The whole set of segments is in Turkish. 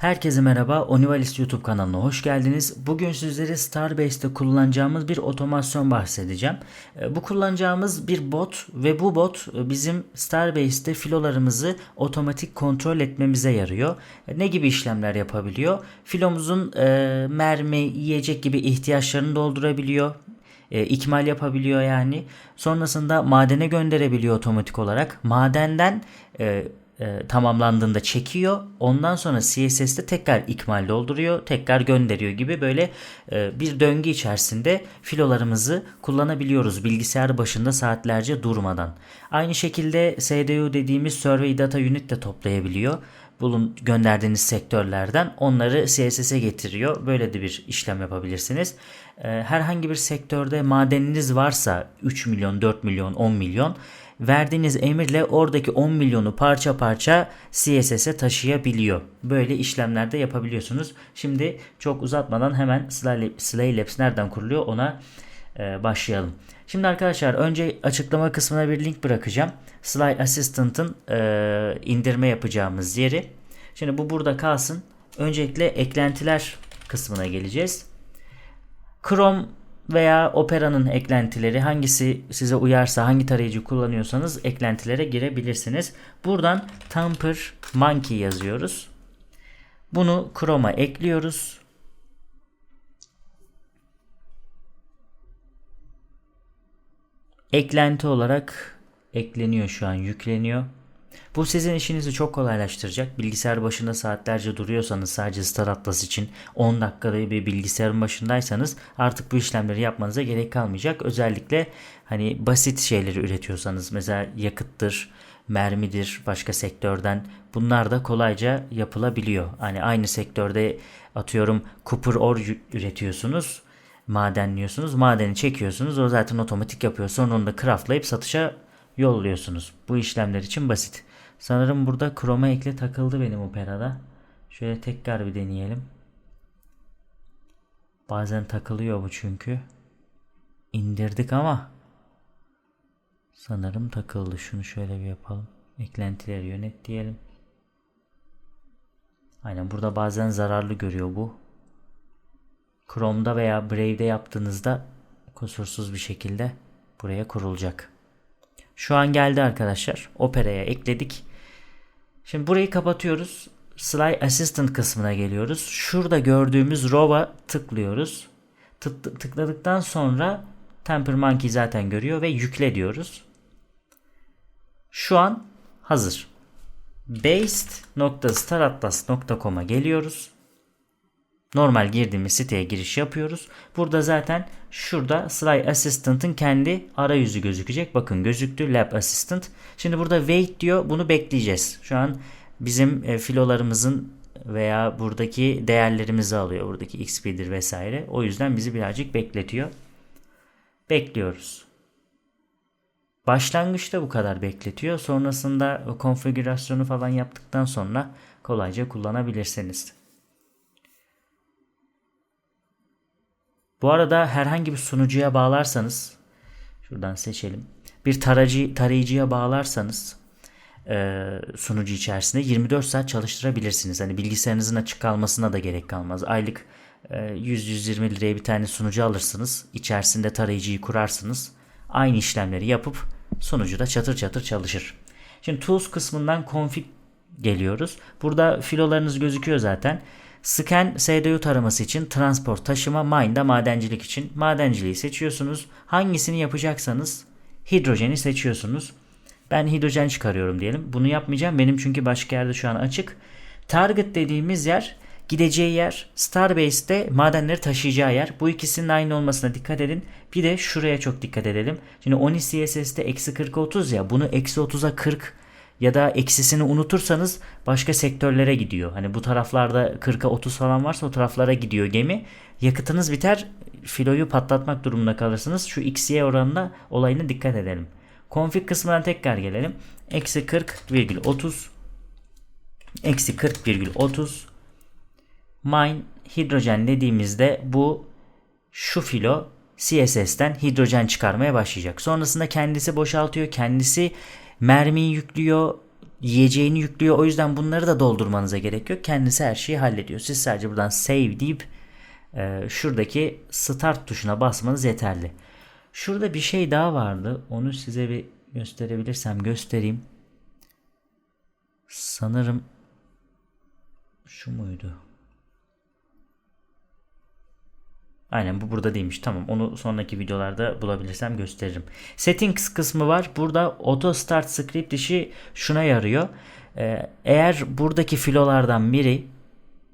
Herkese merhaba, Onivalis YouTube kanalına hoş geldiniz. Bugün sizlere Starbase'de kullanacağımız bir otomasyon bahsedeceğim. E, Bu kullanacağımız bir bot ve bu bot e, bizim Starbase'de filolarımızı otomatik kontrol etmemize yarıyor. E, Ne gibi işlemler yapabiliyor? Filomuzun e, mermi, yiyecek gibi ihtiyaçlarını doldurabiliyor e, ikmal yapabiliyor yani. Sonrasında madene gönderebiliyor otomatik olarak. Madenden e, e, tamamlandığında çekiyor. Ondan sonra CSS'te tekrar ikmal dolduruyor. Tekrar gönderiyor gibi böyle e, bir döngü içerisinde filolarımızı kullanabiliyoruz. Bilgisayar başında saatlerce durmadan. Aynı şekilde SDU dediğimiz Survey Data Unit de toplayabiliyor bulun gönderdiğiniz sektörlerden onları CSS'e getiriyor. Böyle de bir işlem yapabilirsiniz. Ee, herhangi bir sektörde madeniniz varsa 3 milyon, 4 milyon, 10 milyon verdiğiniz emirle oradaki 10 milyonu parça parça CSS'e taşıyabiliyor. Böyle işlemler de yapabiliyorsunuz. Şimdi çok uzatmadan hemen Slay Labs nereden kuruluyor ona e, başlayalım. Şimdi arkadaşlar önce açıklama kısmına bir link bırakacağım. Slide Assistant'ın e, indirme yapacağımız yeri. Şimdi bu burada kalsın. Öncelikle eklentiler kısmına geleceğiz. Chrome veya Opera'nın eklentileri hangisi size uyarsa hangi tarayıcı kullanıyorsanız eklentilere girebilirsiniz. Buradan Tamper Monkey yazıyoruz. Bunu Chrome'a ekliyoruz. Eklenti olarak ekleniyor şu an yükleniyor. Bu sizin işinizi çok kolaylaştıracak. Bilgisayar başında saatlerce duruyorsanız sadece Star Atlas için 10 dakikada bir bilgisayarın başındaysanız artık bu işlemleri yapmanıza gerek kalmayacak. Özellikle hani basit şeyleri üretiyorsanız mesela yakıttır, mermidir başka sektörden bunlar da kolayca yapılabiliyor. Hani aynı sektörde atıyorum kupur or üretiyorsunuz madenliyorsunuz. Madeni çekiyorsunuz. O zaten otomatik yapıyor. Sonra onu da craftlayıp satışa yolluyorsunuz. Bu işlemler için basit. Sanırım burada Chroma ekle takıldı benim Opera'da. Şöyle tekrar bir deneyelim. Bazen takılıyor bu çünkü. İndirdik ama sanırım takıldı. Şunu şöyle bir yapalım. Eklentileri yönet diyelim. Aynen burada bazen zararlı görüyor bu. Chrome'da veya Brave'de yaptığınızda kusursuz bir şekilde buraya kurulacak. Şu an geldi arkadaşlar. Opera'ya ekledik. Şimdi burayı kapatıyoruz. Slide Assistant kısmına geliyoruz. Şurada gördüğümüz Row'a tıklıyoruz. Tık tıkladıktan sonra Temper Monkey zaten görüyor ve yükle Şu an hazır. Based.staratlas.com'a geliyoruz. Normal girdiğimiz siteye giriş yapıyoruz. Burada zaten şurada Slide Assistant'ın kendi arayüzü gözükecek. Bakın gözüktü Lab Assistant. Şimdi burada wait diyor. Bunu bekleyeceğiz. Şu an bizim e, filolarımızın veya buradaki değerlerimizi alıyor. Buradaki XP'dir vesaire. O yüzden bizi birazcık bekletiyor. Bekliyoruz. Başlangıçta bu kadar bekletiyor. Sonrasında konfigürasyonu falan yaptıktan sonra kolayca kullanabilirsiniz. Bu arada herhangi bir sunucuya bağlarsanız şuradan seçelim. Bir tarayıcı, tarayıcıya bağlarsanız e, sunucu içerisinde 24 saat çalıştırabilirsiniz. Hani bilgisayarınızın açık kalmasına da gerek kalmaz. Aylık e, 100-120 liraya bir tane sunucu alırsınız. İçerisinde tarayıcıyı kurarsınız. Aynı işlemleri yapıp sunucuda çatır çatır çalışır. Şimdi tools kısmından config geliyoruz. Burada filolarınız gözüküyor zaten. Scan SDU taraması için transport, taşıma, mine madencilik için madenciliği seçiyorsunuz. Hangisini yapacaksanız hidrojeni seçiyorsunuz. Ben hidrojen çıkarıyorum diyelim. Bunu yapmayacağım. Benim çünkü başka yerde şu an açık. Target dediğimiz yer gideceği yer Starbase'de madenleri taşıyacağı yer. Bu ikisinin aynı olmasına dikkat edin. Bir de şuraya çok dikkat edelim. Şimdi Oni CSS'de eksi 40'a 30 ya bunu eksi 30'a 40 ya da eksisini unutursanız başka sektörlere gidiyor. Hani bu taraflarda 40'a 30 falan varsa o taraflara gidiyor gemi. Yakıtınız biter filoyu patlatmak durumunda kalırsınız. Şu XY oranına olayına dikkat edelim. Config kısmına tekrar gelelim. Eksi 40,30 Eksi 40,30 Mine hidrojen dediğimizde bu şu filo CSS'ten hidrojen çıkarmaya başlayacak. Sonrasında kendisi boşaltıyor. Kendisi mermiyi yüklüyor. yiyeceğini yüklüyor. O yüzden bunları da doldurmanıza gerek yok. Kendisi her şeyi hallediyor. Siz sadece buradan save deyip e, şuradaki start tuşuna basmanız yeterli. Şurada bir şey daha vardı. Onu size bir gösterebilirsem göstereyim. Sanırım şu muydu? Aynen bu burada değilmiş. Tamam onu sonraki videolarda bulabilirsem gösteririm. Settings kısmı var. Burada auto start script işi şuna yarıyor. Ee, eğer buradaki filolardan biri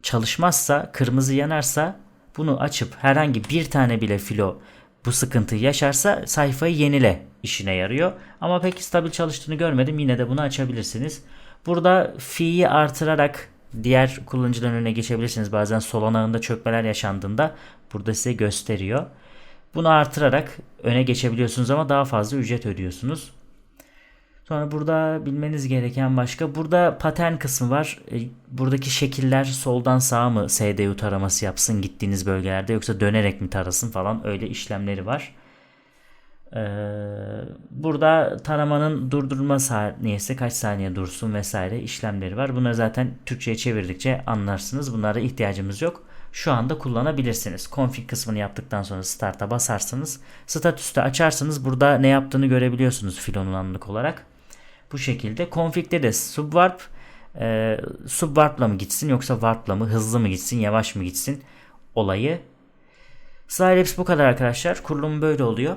çalışmazsa, kırmızı yanarsa bunu açıp herhangi bir tane bile filo bu sıkıntıyı yaşarsa sayfayı yenile işine yarıyor. Ama pek stabil çalıştığını görmedim. Yine de bunu açabilirsiniz. Burada fi'yi artırarak diğer kullanıcıların önüne geçebilirsiniz. Bazen Solana'nda çökmeler yaşandığında burada size gösteriyor. Bunu artırarak öne geçebiliyorsunuz ama daha fazla ücret ödüyorsunuz. Sonra burada bilmeniz gereken başka burada patern kısmı var. E, Buradaki şekiller soldan sağa mı SDU taraması yapsın gittiğiniz bölgelerde yoksa dönerek mi tarasın falan öyle işlemleri var. Ee, burada taramanın durdurma saniyesi kaç saniye dursun vesaire işlemleri var. Bunları zaten Türkçe'ye çevirdikçe anlarsınız. Bunlara ihtiyacımız yok. Şu anda kullanabilirsiniz. Config kısmını yaptıktan sonra Start'a basarsınız. Statüste açarsınız. Burada ne yaptığını görebiliyorsunuz filonun anlık olarak. Bu şekilde. Config'de de subwarp e, subwarp'la mı gitsin yoksa warp'la mı hızlı mı gitsin yavaş mı gitsin olayı. Slideapps bu kadar arkadaşlar. Kurulumu böyle oluyor.